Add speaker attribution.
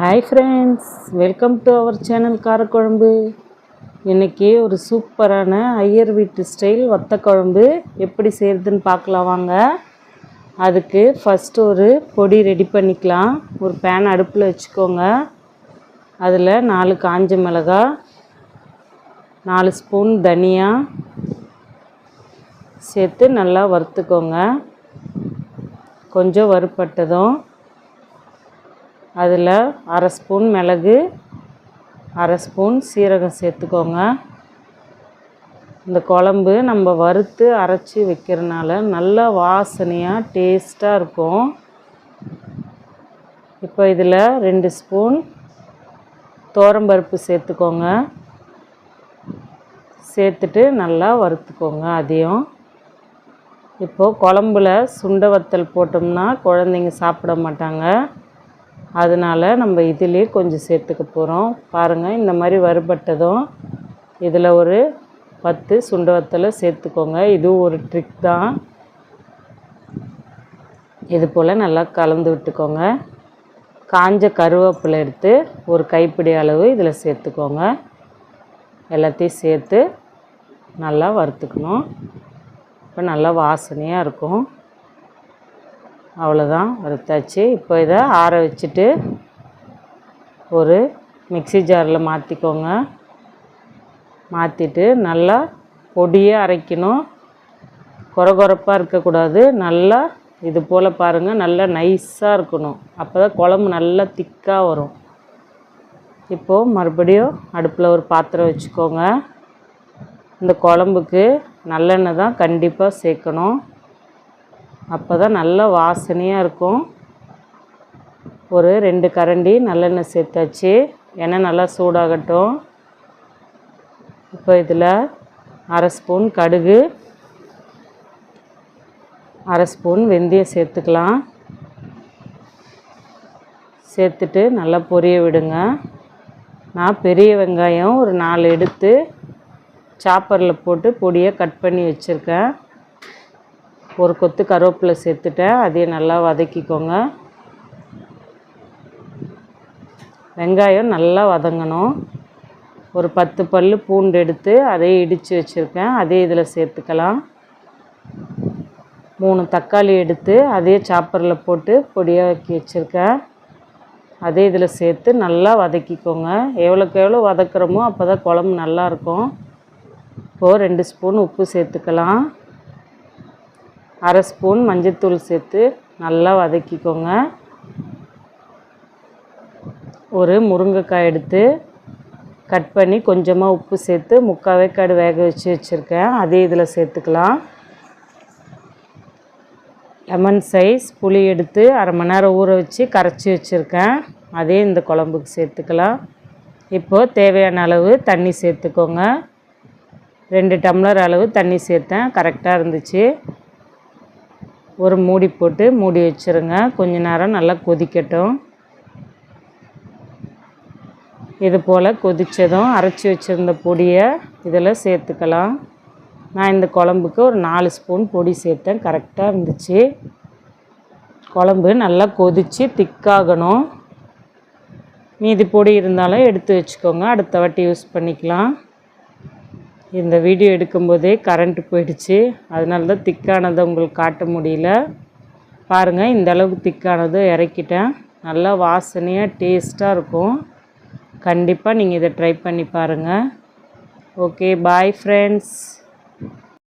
Speaker 1: Hi friends welcome to our channel காரக்குழம்பு இன்றைக்கி ஒரு சூப்பரான ஐயர் வீட்டு ஸ்டைல் வத்த குழம்பு எப்படி செய்கிறதுன்னு பார்க்கலாம் வாங்க. அதுக்கு ஃபஸ்ட்டு ஒரு பொடி ரெடி பண்ணிக்கலாம். ஒரு பேன் அடுப்பில் வச்சுக்கோங்க. அதில் நாலு காஞ்ச மிளகா நாலு ஸ்பூன் தனியா சேர்த்து நல்லா வறுத்துக்கோங்க. கொஞ்சம் வறுப்பட்டதும் அதில் அரை ஸ்பூன் மிளகு அரை ஸ்பூன் சீரகம் சேர்த்துக்கோங்க. இந்த குழம்பு நம்ம வறுத்து அரைச்சி வைக்கிறனால நல்லா வாசனையாக டேஸ்ட்டாக இருக்கும். இப்போ இதில் ரெண்டு ஸ்பூன் தோரம்பருப்பு சேர்த்துக்கோங்க. சேர்த்துட்டு நல்லா வறுத்துக்கோங்க அதையும். இப்போது குழம்புல சுண்ட வத்தல் போட்டோம்னா குழந்தைங்க சாப்பிட மாட்டாங்க. அதனால் நம்ம இதுலேயே கொஞ்சம் சேர்த்துக்க போகிறோம் பாருங்கள் இந்த மாதிரி வறுபட்டதும் இதில் ஒரு பத்து சுண்ட வத்தலை சேர்த்துக்கோங்க. இதுவும் ஒரு ட்ரிக் தான். இது போல் நல்லா கலந்து விட்டுக்கோங்க. காஞ்ச கருவேப்பிலை எடுத்து ஒரு கைப்பிடி அளவு இதில் சேர்த்துக்கோங்க. எல்லாத்தையும் சேர்த்து நல்லா வறுத்துக்கணும். இப்போ நல்லா வாசனையாக இருக்கும். அவ்வளோதான் வறுத்தாச்சு. இப்போ இதை ஆற வச்சுட்டு ஒரு மிக்ஸி ஜாரில் மாற்றிக்கோங்க மாற்றிட்டு நல்லா பொடியாக அரைக்கணும். குறகுறப்பாக இருக்கக்கூடாது. நல்லா இது போல் பாருங்கள் நல்லா நைஸாக இருக்கணும். அப்போ தான் குழம்பு நல்லா திக்காக வரும். இப்போது மறுபடியும் அடுப்பில் ஒரு பாத்திரம் வச்சுக்கோங்க. இந்த குழம்புக்கு நல்லெண்ணெய் தான் கண்டிப்பாக சேர்க்கணும். அப்போ தான் நல்ல வாசனையாக இருக்கும். ஒரு ரெண்டு கரண்டி நல்லெண்ணெய் சேர்த்தாச்சு. எண்ணெய் நல்லா சூடாகட்டும். இப்போ இதில் அரை ஸ்பூன் கடுகு அரை ஸ்பூன் வெந்தயம் சேர்த்துக்கலாம். சேர்த்துட்டு நல்லா பொரிய விடுங்க. நான் பெரிய வெங்காயம் ஒரு நாலு எடுத்து சாப்பரில் போட்டு பொடியை கட் பண்ணி வச்சுருக்கேன். ஒரு கொத்து கருவேப்பிலை சேர்த்துட்டேன். அதையும் நல்லா வதக்கிக்கோங்க. வெங்காயம் நல்லா வதங்கணும். ஒரு பத்து பல் பூண்டு எடுத்து அதையும் இடித்து வச்சுருக்கேன். அதே இதில் சேர்த்துக்கலாம். மூணு தக்காளி எடுத்து அதே சாப்பரில் போட்டு பொடியாக்கி வச்சுருக்கேன். அதே இதில் சேர்த்து நல்லா வதக்கிக்கோங்க. எவ்வளோக்கு எவ்வளோ வதக்குறோமோ அப்போ தான் குழம்பு நல்லாயிருக்கும். இப்போது ரெண்டு ஸ்பூன் உப்பு சேர்த்துக்கலாம். அரை ஸ்பூன் மஞ்சத்தூள் சேர்த்து நல்லா வதக்கிக்கோங்க. ஒரு முருங்கைக்காய் எடுத்து கட் பண்ணி கொஞ்சமாக உப்பு சேர்த்து முக்கால் வேக்காடு வேக வச்சு வச்சுருக்கேன். அதே இதில் சேர்த்துக்கலாம். லெமன் சைஸ் புளி எடுத்து அரை மணி நேரம் ஊற வச்சு கரைச்சி வச்சுருக்கேன். அதே இந்த குழம்புக்கு சேர்த்துக்கலாம். இப்போது தேவையான அளவு தண்ணி சேர்த்துக்கோங்க. ரெண்டு டம்ளர் அளவு தண்ணி சேர்த்தேன். கரெக்டாக இருந்துச்சு. ஒரு மூடி போட்டு மூடி வச்சுருங்க. கொஞ்ச நேரம் நல்லா கொதிக்கட்டும். இது போல் கொதித்ததும் அரைச்சி வச்சுருந்த பொடியை இதில் சேர்த்துக்கலாம். நான் இந்த குழம்புக்கு ஒரு நாலு ஸ்பூன் பொடி சேர்த்தேன். கரெக்டாக இருந்துச்சு. குழம்பு நல்லா கொதித்து திக்காகணும் மீதி பொடி இருந்தாலும் எடுத்து வச்சுக்கோங்க. அடுத்த வாட்டி யூஸ் பண்ணிக்கலாம். இந்த வீடியோ எடுக்கும்போதே கரண்ட்டு போயிடுச்சு. அதனால தான் திக்கானதை உங்களுக்கு காட்ட முடியல. பாருங்கள் இந்த அளவுக்கு திக்கானதை இறக்கிட்டேன். நல்லா வாசனையாக டேஸ்ட்டாக இருக்கும். கண்டிப்பாக நீங்கள் இதை ட்ரை பண்ணி பாருங்கள் ஓகே பாய் ஃப்ரெண்ட்ஸ்